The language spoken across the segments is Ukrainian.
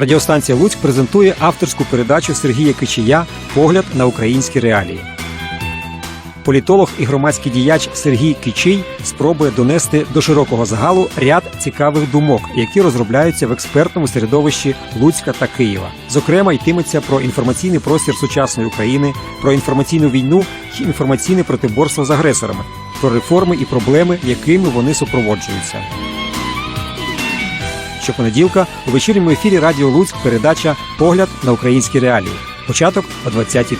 Радіостанція Луцьк презентує авторську передачу Сергія Кичія Погляд на українські реалії. Політолог і громадський діяч Сергій Кичий спробує донести до широкого загалу ряд цікавих думок, які розробляються в експертному середовищі Луцька та Києва. Зокрема, йтиметься про інформаційний простір сучасної України, про інформаційну війну і інформаційне протиборство з агресорами, про реформи і проблеми, якими вони супроводжуються. Щопонеділка у вечірньому ефірі Радіо Луцьк передача Погляд на українські реалії. Початок о 20.30.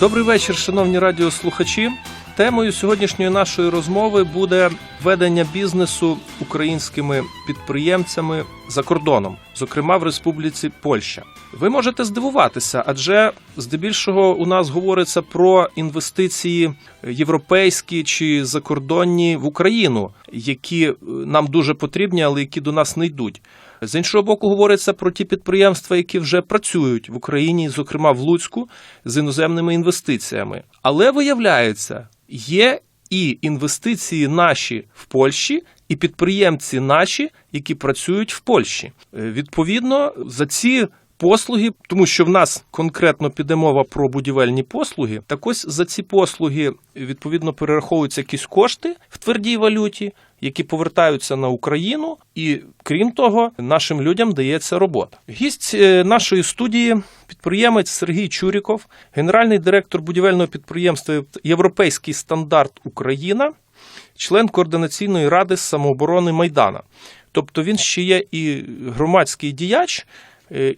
Добрий вечір, шановні радіослухачі. Темою сьогоднішньої нашої розмови буде ведення бізнесу українськими підприємцями за кордоном, зокрема в Республіці Польща. Ви можете здивуватися, адже здебільшого у нас говориться про інвестиції європейські чи закордонні в Україну, які е, нам дуже потрібні, але які до нас не йдуть. З іншого боку, говориться про ті підприємства, які вже працюють в Україні, зокрема в Луцьку, з іноземними інвестиціями. Але виявляється, є і інвестиції наші в Польщі, і підприємці наші, які працюють в Польщі. Е, Відповідно, за ці послуги, тому що в нас конкретно піде мова про будівельні послуги. Так ось за ці послуги відповідно перераховуються якісь кошти в твердій валюті, які повертаються на Україну, і крім того, нашим людям дається робота. Гість е, нашої студії, підприємець Сергій Чуріков, генеральний директор будівельного підприємства Європейський стандарт Україна, член координаційної ради самооборони Майдана. Тобто він ще є і громадський діяч,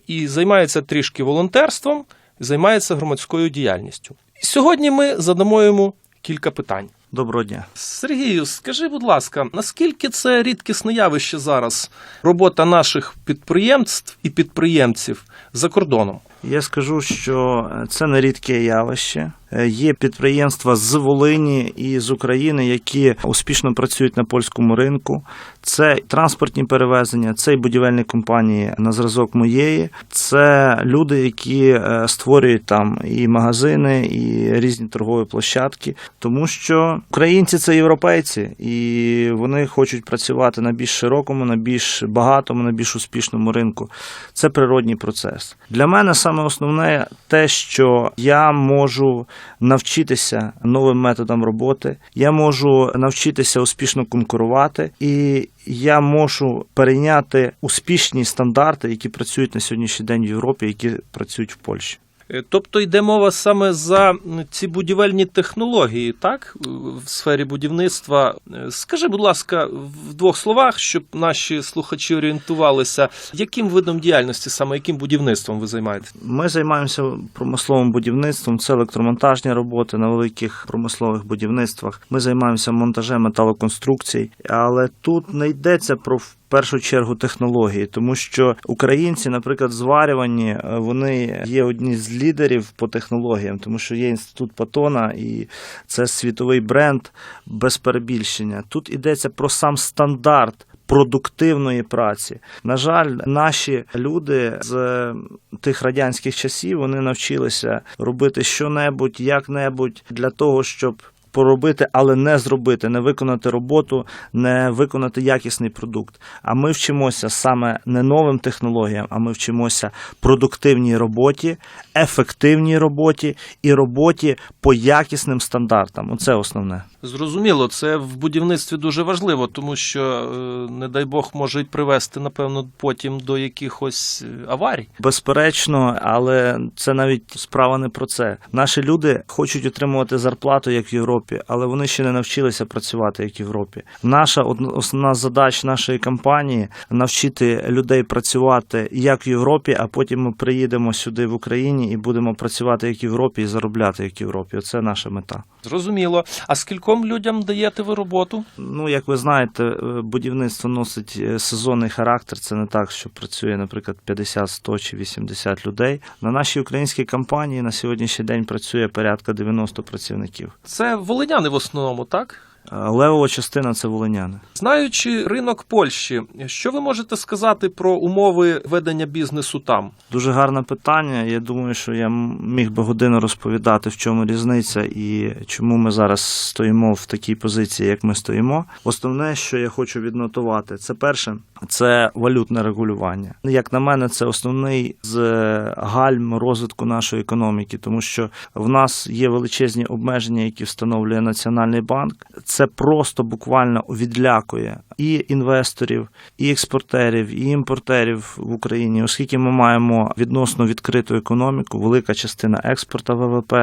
і займається трішки волонтерством, займається громадською діяльністю. Сьогодні ми задамо йому кілька питань. Доброго дня. Сергію, скажи, будь ласка, наскільки це рідкісне явище зараз робота наших підприємств і підприємців за кордоном? Я скажу, що це не рідке явище. Е, Є підприємства з Волині і з України, які успішно працюють на польському ринку. Це транспортні перевезення, це і будівельні компанії на зразок моєї. Це люди, які е, створюють там і магазини, і різні торгові площадки, тому що українці це європейці, і вони хочуть працювати на більш широкому, на більш багатому, на більш успішному ринку. Це природній процес. Для мене саме основне те, що я можу навчитися новим методам роботи, я можу навчитися успішно конкурувати, і я можу перейняти успішні стандарти, які працюють на сьогоднішній день в Європі, які працюють в Польщі. Е, Тобто йде мова саме за ці будівельні технології, так, в сфері будівництва. Е, Скажи, будь ласка, в двох словах, щоб наші слухачі орієнтувалися, яким видом діяльності, саме яким будівництвом ви займаєтесь? Ми займаємося промисловим будівництвом, це електромонтажні роботи на великих промислових будівництвах. Ми займаємося монтажем металоконструкцій, але тут не йдеться про першу чергу технології, тому що українці, наприклад, в зварюванні е, вони є одні з лідерів по технологіям, тому що є інститут Патона, і це світовий бренд без перебільшення. Тут йдеться про сам стандарт. Продуктивної праці. На жаль, наші люди з тих радянських часів вони навчилися робити щонебудь, як-небудь для того, щоб поробити, але не зробити, не виконати роботу, не виконати якісний продукт. А ми вчимося саме не новим технологіям, а ми вчимося продуктивній роботі, ефективній роботі і роботі по якісним стандартам. Оце основне. Зрозуміло, це в будівництві дуже важливо, тому що, е, не дай Бог, може й привести, напевно, потім до якихось е, аварій. Безперечно, але це навіть справа не про це. Наші люди хочуть отримувати зарплату як в Європі, але вони ще не навчилися працювати як в Європі. Наша основна задача нашої компанії навчити людей працювати як в Європі, а потім ми приїдемо сюди в Україні і будемо працювати як в Європі і заробляти як в Європі. Оце наша мета. Зрозуміло. А скільком людям даєте ви роботу? Ну, як ви знаєте, е, будівництво носить е, сезонний характер. Це не так, що працює, наприклад, 50, 100 чи 80 людей. На нашій українській компанії на сьогоднішній день працює порядка 90 працівників. Це волиняни в основному, так? Левова частина це волиняни. Знаючи ринок Польщі, що ви можете сказати про умови ведення бізнесу там? Дуже гарне питання. Я думаю, що я міг би годину розповідати, в чому різниця і чому ми зараз стоїмо в такій позиції, як ми стоїмо. Основне, що я хочу віднотувати, це перше, це валютне регулювання. Як на мене, це основний з е, гальм розвитку нашої економіки, тому що в нас є величезні обмеження, які встановлює Національний банк. Це просто буквально відлякує і інвесторів, і експортерів, і імпортерів в Україні, оскільки ми маємо відносно відкриту економіку, велика частина експорту ВВП,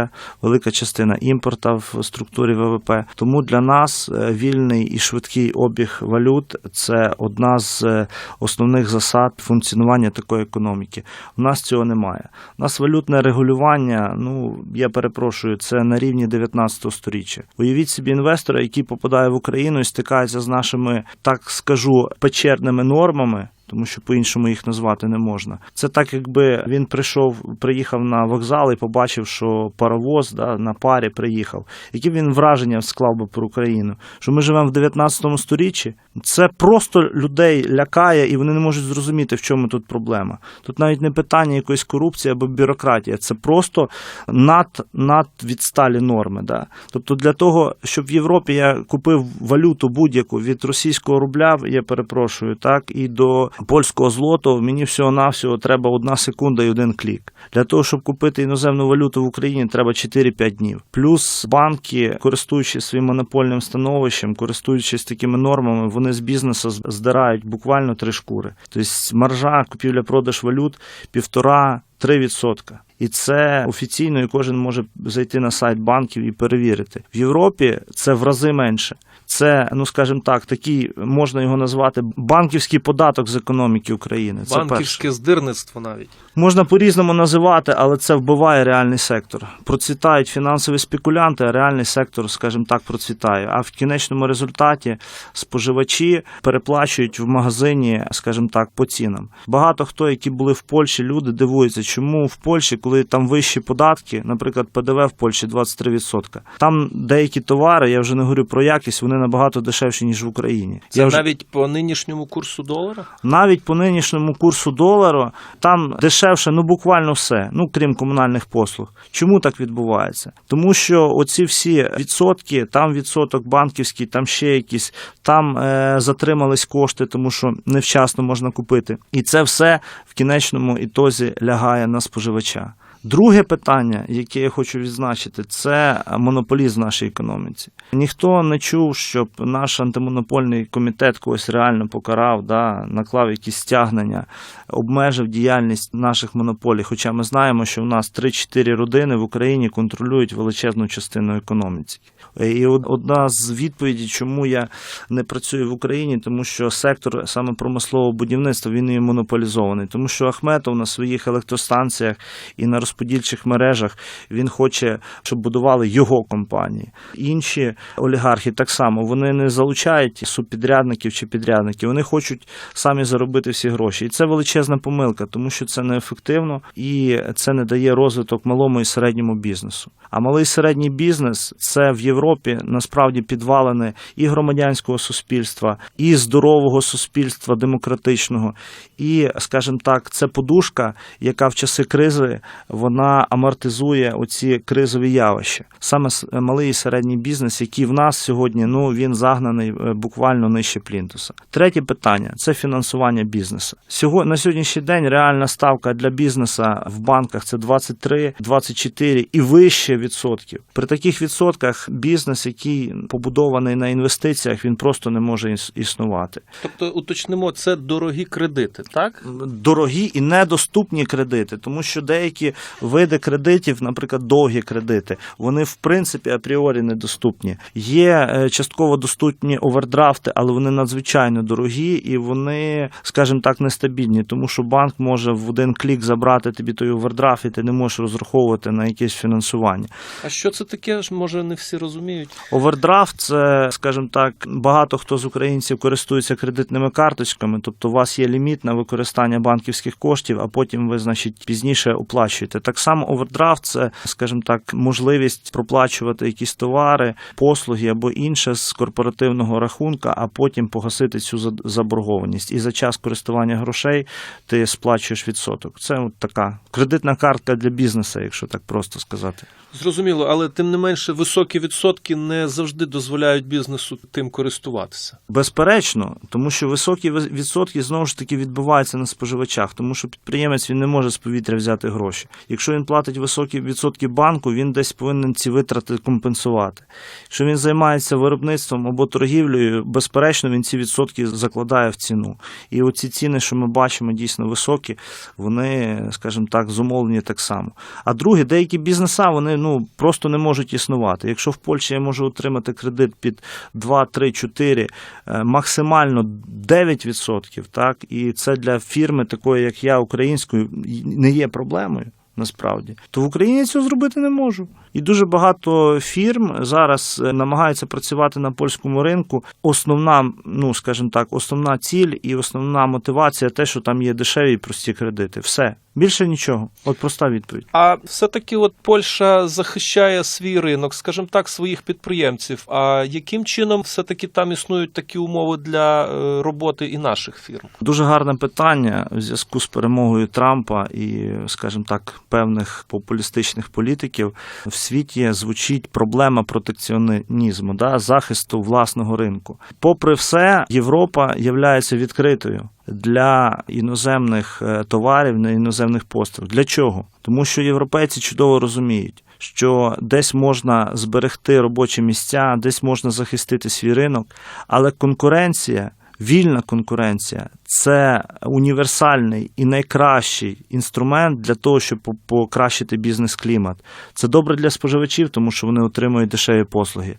велика частина імпорта в структурі ВВП. Тому для нас е, вільний і швидкий обіг валют це одна з е, основних засад функціонування такої економіки. У нас цього немає. У нас валютне регулювання, ну я перепрошую, це на рівні 19 сторіччя. Уявіть собі інвестора, який попадає в Україну і стикається з нашими, так скажу, печерними нормами. Тому що по-іншому їх назвати не можна. Це так, якби він прийшов, приїхав на вокзал і побачив, що паровоз да, на парі приїхав. Які він враження склав би про Україну? Що ми живемо в 19 сторіччі? Це просто людей лякає, і вони не можуть зрозуміти, в чому тут проблема. Тут навіть не питання якоїсь корупції або бюрократія, це просто над, над відсталі норми. Да. Тобто для того, щоб в Європі я купив валюту будь-яку від російського рубля, я перепрошую, так і до польського злоту, мені всього-навсього треба одна секунда і один клік. Для того, щоб купити іноземну валюту в Україні, треба 4-5 днів. Плюс банки, користуючись своїм монопольним становищем, користуючись такими нормами, вони з бізнесу здирають буквально три шкури. Тобто маржа купівля-продаж валют півтора. 3%. І це офіційно, і кожен може зайти на сайт банків і перевірити. В Європі це в рази менше. Це, ну скажімо так, такий можна його назвати банківський податок з економіки України. Це перше. Банківське здирництво навіть. Можна по-різному називати, але це вбиває реальний сектор. Процвітають фінансові спекулянти, а реальний сектор, скажімо так, процвітає. А в кінечному результаті споживачі переплачують в магазині, скажімо так, по цінам. Багато хто, які були в Польщі, люди дивуються, чому в Польщі, коли там вищі податки, наприклад, ПДВ в Польщі 23%, там деякі товари, я вже не говорю про якість, вони набагато дешевші ніж в Україні. Це я вже... навіть по нинішньому курсу долара? Навіть по нинішньому курсу долару там дешевше, ну буквально все, ну крім комунальних послуг. Чому так відбувається? Тому що оці всі відсотки, там відсоток банківський, там ще якісь, там е, затримались кошти, тому що невчасно можна купити. І це все в кінечному ітозі лягає на споживача. Друге питання, яке я хочу відзначити, це монополізм в нашій економіці. Ніхто не чув, щоб наш антимонопольний комітет когось реально покарав, да, наклав якісь стягнення, обмежив діяльність наших монополій. Хоча ми знаємо, що в нас 3-4 родини в Україні контролюють величезну частину економіки. І одна з відповідей, чому я не працюю в Україні, тому що сектор саме промислового будівництва він є монополізований. Тому що Ахметов на своїх електростанціях і на розподільчих мережах він хоче, щоб будували його компанії. Інші олігархи так само вони не залучають субпідрядників чи підрядників. Вони хочуть самі заробити всі гроші. І це величезна помилка, тому що це неефективно і це не дає розвиток малому і середньому бізнесу. А малий і середній бізнес це в Європі насправді підвалини і громадянського суспільства, і здорового суспільства демократичного, і, скажімо так, це подушка, яка в часи кризи вона амортизує оці кризові явища. Саме малий і середній бізнес, який в нас сьогодні, ну він загнаний е, буквально нижче плінтуса. Третє питання це фінансування бізнесу. Сьогодні на сьогоднішній день реальна ставка для бізнесу в банках це 23, 24 і вище відсотків. При таких відсотках бізнес, який побудований на інвестиціях, він просто не може іс- існувати. Тобто, уточнимо, це дорогі кредити, так? Дорогі і недоступні кредити, тому що деякі види кредитів, наприклад, довгі кредити, вони в принципі апріорі недоступні. Є е, частково доступні овердрафти, але вони надзвичайно дорогі і вони, скажімо так, нестабільні, тому що банк може в один клік забрати тобі той овердрафт, і ти не можеш розраховувати на якесь фінансування. А що це таке? Може, не всі розуміють. Овердрафт це, скажімо так, багато хто з українців користується кредитними карточками, тобто у вас є ліміт на використання банківських коштів, а потім ви, значить, пізніше оплачуєте. Так само овердрафт це, скажімо так, можливість проплачувати якісь товари, послуги або інше з корпоративного рахунка, а потім погасити цю за- заборгованість. І за час користування грошей ти сплачуєш відсоток. Це от така кредитна картка для бізнесу, якщо так просто сказати. Зрозуміло, але тим не менше високі відсотки не завжди дозволяють бізнесу тим користуватися. Безперечно, тому що високі відсотки знову ж таки відбуваються на споживачах, тому що підприємець він не може з повітря взяти гроші. Якщо він платить високі відсотки банку, він десь повинен ці витрати компенсувати. Якщо він займається виробництвом або торгівлею, безперечно, він ці відсотки закладає в ціну. І оці ціни, що ми бачимо, дійсно високі, вони, скажімо так, зумовлені так само. А друге, деякі бізнеса вони ну просто не можуть існувати. Якщо в Польщі я можу отримати кредит під 2, 3, 4, е, максимально 9%, так, і це для фірми, такої як я, української, не є проблемою. Насправді, то в Україні цього зробити не можу. І дуже багато фірм зараз е, намагаються працювати на польському ринку. Основна, ну скажімо так, основна ціль і основна мотивація те, що там є дешеві і прості кредити. Все більше нічого. От проста відповідь. А все-таки от Польща захищає свій ринок, скажімо так, своїх підприємців. А яким чином все-таки там існують такі умови для е, роботи і наших фірм? Дуже гарне питання в зв'язку з перемогою Трампа і, скажімо так, певних популістичних політиків в світі звучить проблема протекціонізму, да, захисту власного ринку. Попри все, Європа є відкритою. Для іноземних е, товарів, на іноземних послуг. Для чого? Тому що європейці чудово розуміють, що десь можна зберегти робочі місця, десь можна захистити свій ринок, але конкуренція Вільна конкуренція це універсальний і найкращий інструмент для того, щоб покращити бізнес-клімат. Це добре для споживачів, тому що вони отримують дешеві послуги.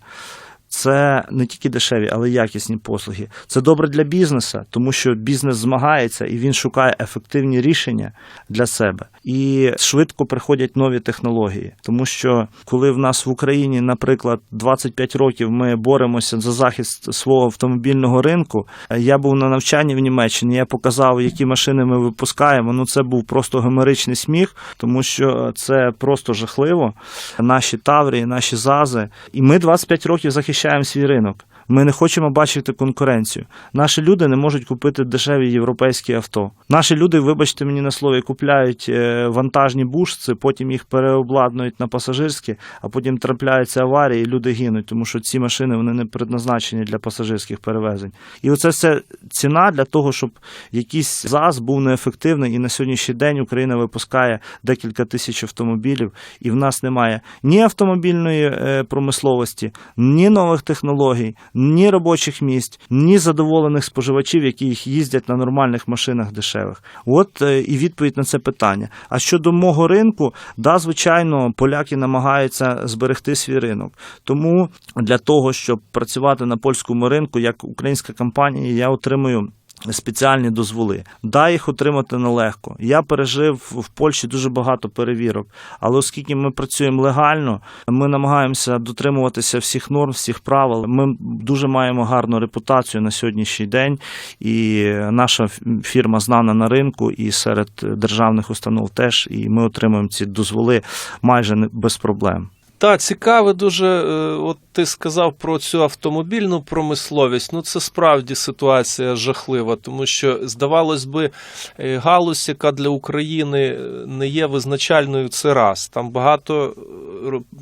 Це не тільки дешеві, але й якісні послуги. Це добре для бізнесу, тому що бізнес змагається і він шукає ефективні рішення для себе. І швидко приходять нові технології. Тому що коли в нас в Україні, наприклад, 25 років ми боремося за захист свого автомобільного ринку, я був на навчанні в Німеччині, я показав, які машини ми випускаємо. Ну це був просто гомеричний сміх, тому що це просто жахливо. Наші таврії, наші зази. І ми 25 років захищаємо свій ринок. Ми не хочемо бачити конкуренцію. Наші люди не можуть купити дешеві європейські авто. Наші люди, вибачте мені на слові, купляють е, вантажні бушці, потім їх переобладнують на пасажирські, а потім трапляються аварії, і люди гинуть, тому що ці машини вони не предназначені для пасажирських перевезень. І оце все ціна для того, щоб якийсь ЗАЗ був неефективний. І на сьогоднішній день Україна випускає декілька тисяч автомобілів, і в нас немає ні автомобільної е, промисловості, ні нових технологій, ні робочих місць, ні задоволених споживачів, які їх їздять на нормальних машинах дешевих. От е, і відповідь на це питання. А щодо мого ринку, да, звичайно, поляки намагаються зберегти свій ринок. Тому для того, щоб працювати на польському ринку, як українська компанія, я отримую. Спеціальні дозволи, да, їх отримати нелегко. Я пережив в Польщі дуже багато перевірок, але оскільки ми працюємо легально, ми намагаємося дотримуватися всіх норм, всіх правил. Ми дуже маємо гарну репутацію на сьогоднішній день, і наша фірма знана на ринку і серед державних установ теж. І ми отримуємо ці дозволи майже без проблем. Так, цікаве дуже. е, От ти сказав про цю автомобільну промисловість. Ну, це справді ситуація жахлива, тому що, здавалось би, е, галузь, яка для України е, не є визначальною, це раз. Там багато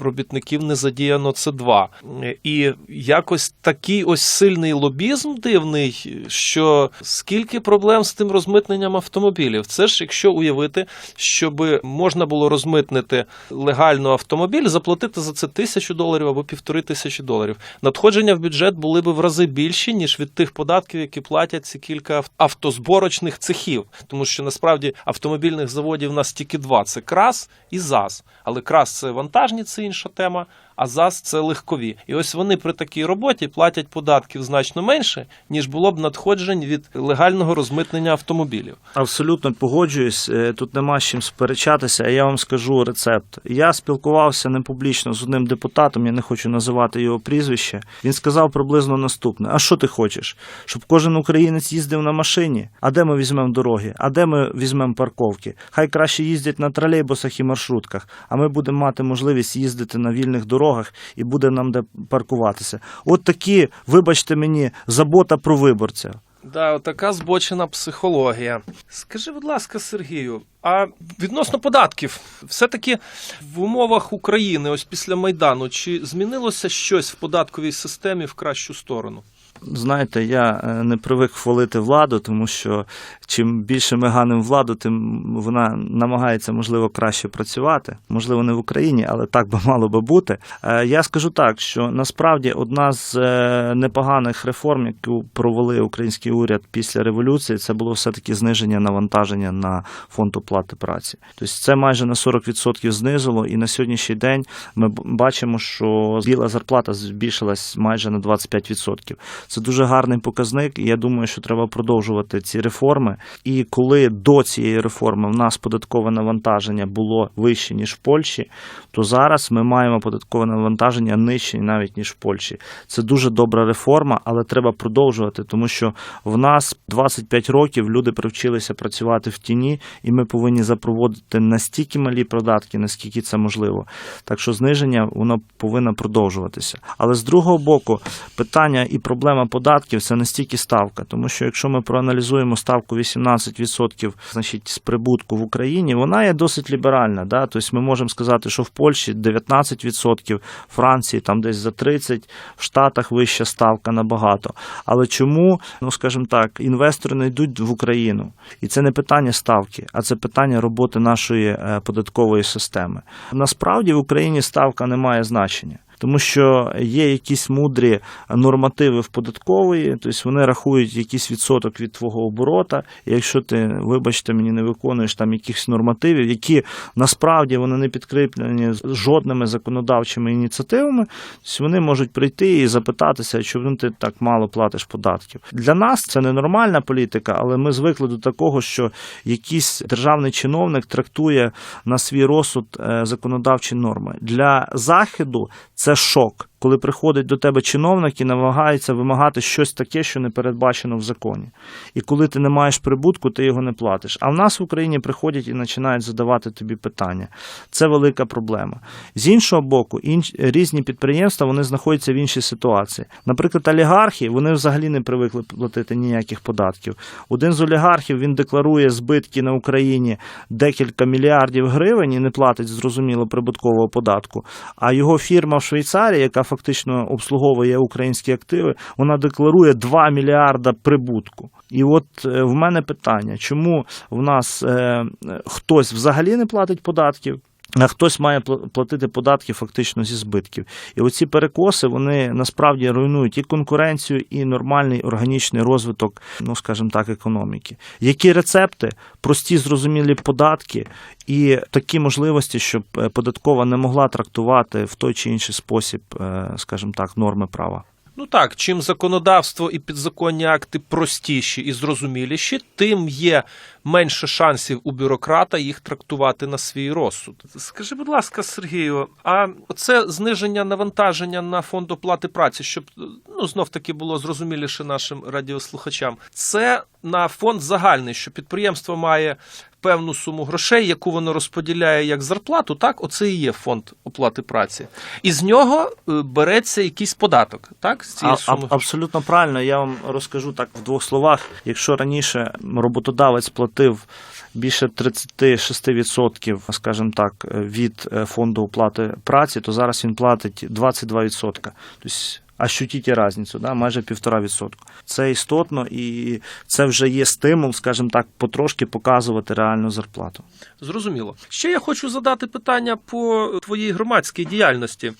робітників не задіяно, це два. І якось такий ось сильний лобізм дивний, що скільки проблем з тим розмитненням автомобілів. Це ж якщо уявити, щоб можна було розмитнити легально автомобіль, заплатити за це тисячу доларів або півтори тисячі доларів. Надходження в бюджет були би в рази більші, ніж від тих податків, які платять ці кілька автозборочних цехів. Тому що насправді автомобільних заводів у нас тільки два: це крас і ЗАЗ. Але крас це вантажні, це інша тема. А ЗАЗ це легкові. І ось вони при такій роботі платять податків значно менше, ніж було б надходжень від легального розмитнення автомобілів. Абсолютно погоджуюсь. е, Тут нема з чим сперечатися. Я вам скажу рецепт. Я спілкувався не публічно з одним депутатом, я не хочу називати його прізвище. Він сказав приблизно наступне: А що ти хочеш? Щоб кожен українець їздив на машині? А де ми візьмемо дороги? А де ми візьмемо парковки? Хай краще їздять на тролейбусах і маршрутках, а ми будемо мати можливість їздити на вільних дорогах і буде нам де паркуватися. От такі, вибачте мені, забота про виборця. Да, така збочена психологія. Скажи, будь ласка, Сергію, а відносно податків, все-таки в умовах України, ось після Майдану, чи змінилося щось в податковій системі в кращу сторону? Знаєте, я е, не привик хвалити владу, тому що чим більше ми ганимо владу, тим вона намагається, можливо, краще працювати. Можливо, не в Україні, але так би мало би бути. Е, Я скажу так, що насправді одна з е, непоганих реформ, яку провели український уряд після революції, це було все-таки зниження навантаження на фонд оплати праці. Тобто це майже на 40% знизило, і на сьогоднішній день ми бачимо, що біла зарплата збільшилась майже на 25%. Це дуже гарний показник, я думаю, що треба продовжувати ці реформи. І коли до цієї реформи в нас податкове навантаження було вище ніж в Польщі, то зараз ми маємо податкове навантаження нижче навіть ніж в Польщі. Це дуже добра реформа, але треба продовжувати, тому що в нас 25 років люди привчилися працювати в тіні, і ми повинні запроводити настільки малі податки, наскільки це можливо. Так що зниження воно повинно продовжуватися. Але з другого боку, питання і проблема податків це не стільки ставка, тому що якщо ми проаналізуємо ставку 18% значить, з прибутку в Україні, вона є досить ліберальна. Да? Тобто ми можемо сказати, що в Польщі 19%, Франції там десь за 30%, в Штатах вища ставка набагато. Але чому, ну скажімо так, інвестори не йдуть в Україну? І це не питання ставки, а це питання роботи нашої е, податкової системи. Насправді в Україні ставка не має значення. Тому що є якісь мудрі нормативи в податкової, тобто вони рахують якийсь відсоток від твого оборота. І якщо ти, вибачте, мені не виконуєш там якихось нормативів, які насправді вони не підкріплені жодними законодавчими ініціативами, тобто вони можуть прийти і запитатися, чому ти так мало платиш податків. Для нас це не нормальна політика, але ми звикли до такого, що якийсь державний чиновник трактує на свій розсуд е, законодавчі норми. Для заходу це шок, коли приходить до тебе чиновник і намагається вимагати щось таке, що не передбачено в законі. І коли ти не маєш прибутку, ти його не платиш. А в нас в Україні приходять і починають задавати тобі питання. Це велика проблема. З іншого боку, інш... різні підприємства вони знаходяться в іншій ситуації. Наприклад, олігархи вони взагалі не привикли платити ніяких податків. Один з олігархів він декларує збитки на Україні декілька мільярдів гривень і не платить зрозуміло прибуткового податку. А його фірма в Швейцарії, яка фактично обслуговує українські активи, вона декларує 2 мільярда прибутку. І от е, в мене питання, чому в нас е, хтось взагалі не платить податків? Хтось має платити податки фактично зі збитків. І оці перекоси вони насправді руйнують і конкуренцію, і нормальний органічний розвиток, ну скажімо так, економіки. Які рецепти, прості зрозумілі податки і такі можливості, щоб е, податкова не могла трактувати в той чи інший спосіб, е, скажімо так, норми права. Ну так, чим законодавство і підзаконні акти простіші і зрозуміліші, тим є менше шансів у бюрократа їх трактувати на свій розсуд. Скажи, будь ласка, Сергію, а це зниження навантаження на фонд оплати праці, щоб ну знов таки було зрозуміліше нашим радіослухачам, це на фонд загальний, що підприємство має певну суму грошей, яку воно розподіляє як зарплату, так оце і є фонд оплати праці, і з нього е, береться якийсь податок, так з цієї А, суми. аб- абсолютно правильно. Я вам розкажу так в двох словах. Якщо раніше роботодавець платив більше 36%, скажімо так, від е, фонду оплати праці, то зараз він платить 22%. Тобто ощутіть різницю, да, майже півтора відсотку. Це істотно і це вже є стимул, скажімо так, потрошки показувати реальну зарплату. Зрозуміло. Ще я хочу задати питання по твоїй громадській діяльності.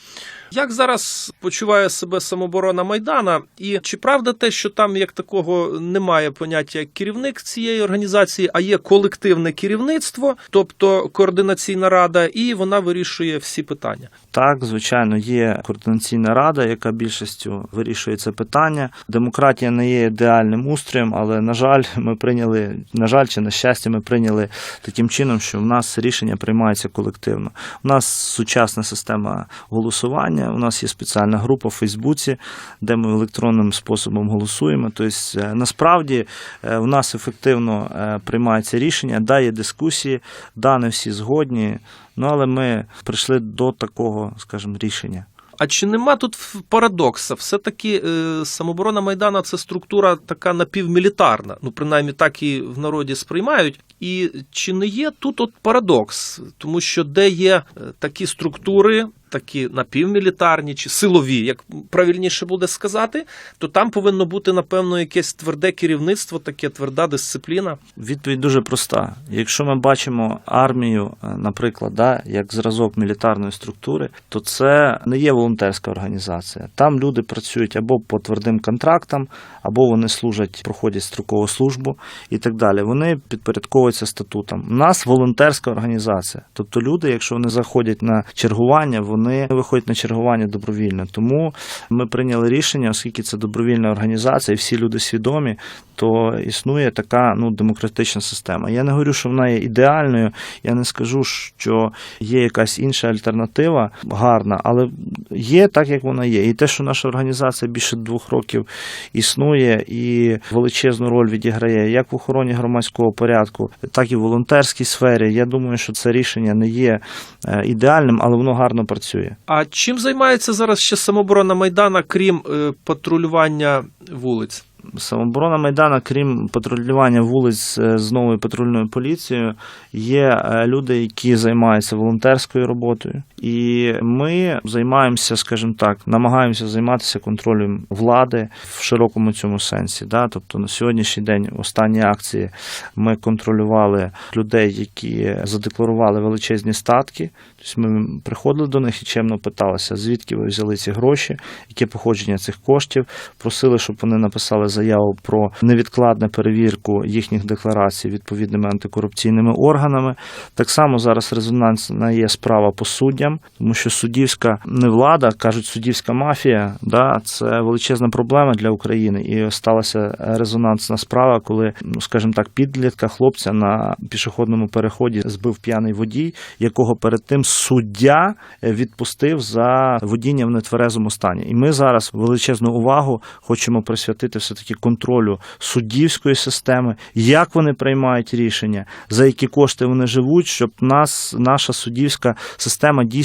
Як зараз почуває себе самооборона Майдана? І чи правда те, що там як такого немає поняття як керівник цієї організації, а є колективне керівництво, тобто координаційна рада, і вона вирішує всі питання? Так, звичайно, є координаційна рада, яка більшістю вирішує це питання. Демократія не є ідеальним устроєм, але на жаль, ми прийняли на жаль чи на щастя, ми прийняли таким чином, що в нас рішення приймається колективно. У нас сучасна система голосування. У нас є спеціальна група в Фейсбуці, де ми електронним способом голосуємо. Тобто, е, насправді е, в нас ефективно е, приймається рішення, да, є дискусії, да, не всі згодні. Ну але ми прийшли до такого, скажімо, рішення. А чи нема тут парадокса? Все-таки е, самоборона Майдана це структура така напівмілітарна. Ну, принаймні так і в народі сприймають. І чи не є тут от парадокс? Тому що де є е, такі структури, такі напівмілітарні чи силові, як правильніше буде сказати, то там повинно бути, напевно, якесь тверде керівництво, таке тверда дисципліна. Відповідь дуже проста. Якщо ми бачимо армію, е, наприклад, да, як зразок мілітарної структури, то це не є волонтерська організація. Там люди працюють або по твердим контрактам, або вони служать, проходять строкову службу і так далі. Вони підпорядковуються статутам. У нас волонтерська організація. Тобто люди, якщо вони заходять на чергування, вони виходять на чергування добровільно. Тому ми прийняли рішення, оскільки це добровільна організація, і всі люди свідомі, то існує така ну демократична система. Я не говорю, що вона є ідеальною. Я не скажу, що є якась інша альтернатива гарна, але є так, як вона є. І те, що наша організація більше двох років існує і величезну роль відіграє як в охороні громадського порядку, так і в волонтерській сфері. Я думаю, що це рішення не є е, ідеальним, але воно гарно працює. А чим займається зараз ще самоборона Майдана, крім е, патрулювання вулиць? Самоборона Майдана, крім патрулювання вулиць е, з новою патрульною поліцією, є е, люди, які займаються волонтерською роботою. І ми займаємося, скажімо так, намагаємося займатися контролем влади в широкому цьому сенсі. Да? Тобто на сьогоднішній день останні акції ми контролювали людей, які задекларували величезні статки. Тобто ми приходили до них і чемно питалися, звідки ви взяли ці гроші, яке походження цих коштів. Просили, щоб вони написали заяву про невідкладну перевірку їхніх декларацій відповідними антикорупційними органами. Так само зараз резонансна є справа по суддям, тому що суддівська не влада, кажуть, суддівська мафія, да, це величезна проблема для України. І сталася резонансна справа, коли, ну скажімо так, підлітка хлопця на пішохідному переході збив п'яний водій, якого перед тим суддя відпустив за водіння в нетверезому стані. І ми зараз величезну увагу хочемо присвятити все таки контролю суддівської системи, як вони приймають рішення, за які кошти вони живуть, щоб нас, наша суддівська система дійсно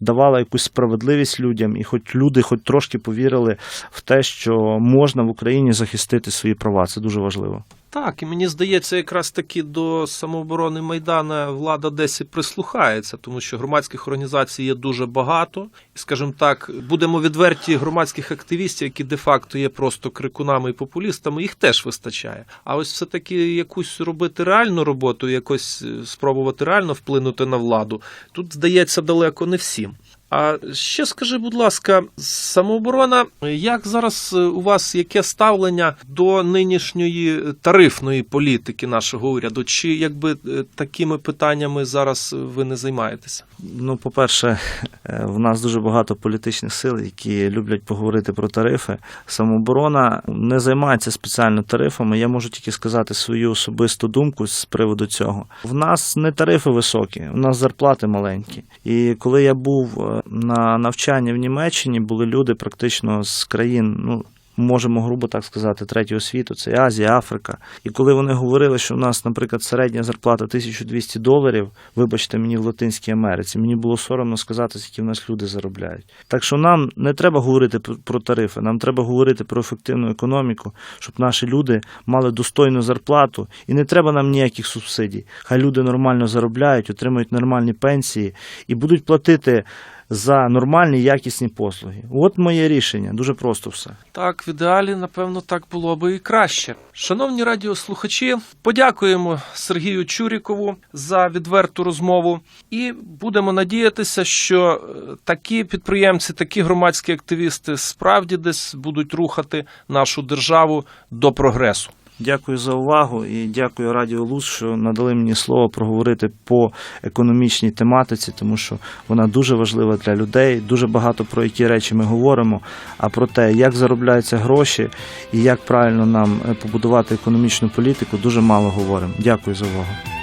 давала якусь справедливість людям, і хоч люди, хоч трошки повірили в те, що можна в Україні захистити свої права. Це дуже важливо. Так, і мені здається, якраз таки до самооборони Майдана влада десь і прислухається, тому що громадських організацій є дуже багато. І, скажімо так, будемо відверті громадських активістів, які де-факто є просто крикунами і популістами, їх теж вистачає. А ось все-таки якусь робити реальну роботу, якось е, спробувати реально вплинути на владу, тут здається далеко не всім. А ще скажи, будь ласка, самооборона, як зараз е, у вас яке ставлення до нинішньої тарифної політики нашого уряду? Чи якби е, такими питаннями зараз ви не займаєтеся? Ну, по-перше, е, в нас дуже багато політичних сил, які люблять поговорити про тарифи. Самооборона не займається спеціально тарифами. Я можу тільки сказати свою особисту думку з приводу цього. В нас не тарифи високі, у нас зарплати маленькі. І коли я був е, на навчанні в Німеччині, були люди практично з країн, ну. Можемо грубо так сказати, третього світу, це Азія, Африка. І коли вони говорили, що в нас, наприклад, середня зарплата 1200 доларів, вибачте, мені в Латинській Америці, мені було соромно сказати, скільки в нас люди заробляють. Так що нам не треба говорити про тарифи, нам треба говорити про ефективну економіку, щоб наші люди мали достойну зарплату, і не треба нам ніяких субсидій. Хай люди нормально заробляють, отримують нормальні пенсії і будуть платити за нормальні якісні послуги. От моє рішення. Дуже просто все. Так, в ідеалі, напевно, так було би і краще. Шановні радіослухачі, подякуємо Сергію Чурікову за відверту розмову і будемо надіятися, що е, такі підприємці, такі громадські активісти справді десь будуть рухати нашу державу до прогресу. Дякую за увагу і дякую Радіо Луз, що надали мені слово проговорити по економічній тематиці, тому що вона дуже важлива для людей. Дуже багато про які речі ми говоримо. А про те, як заробляються гроші і як правильно нам е, побудувати економічну політику, дуже мало говоримо. Дякую за увагу.